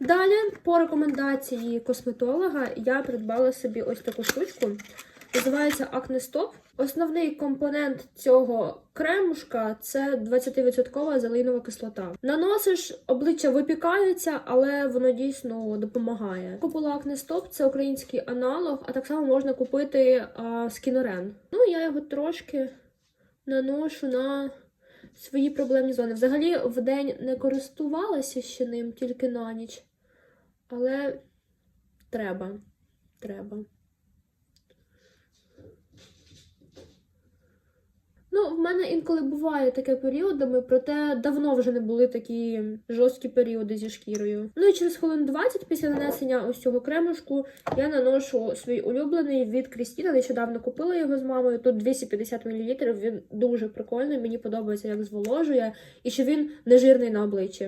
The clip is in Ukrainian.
Далі, по рекомендації косметолога, я придбала собі ось таку штучку. Називається Acne Stop. Основний компонент цього кремушка це 20% залинова кислота. Наносиш, обличчя випікається, але воно дійсно допомагає. Купила Acne Stop, це український аналог, а так само можна купити скінорен. Ну, я його трошки наношу на свої проблемні зони. Взагалі, в день не користувалася ще ним, тільки на ніч. Але треба. Треба. Ну, в мене інколи буває таке періодами, проте давно вже не були такі жорсткі періоди зі шкірою. Ну і через хвилин 20 після нанесення ось цього кремушку я наношу свій улюблений від Крістіна. Нещодавно купила його з мамою. Тут 250 мл. Він дуже прикольний. Мені подобається, як зволожує, і що він не жирний на обличчі.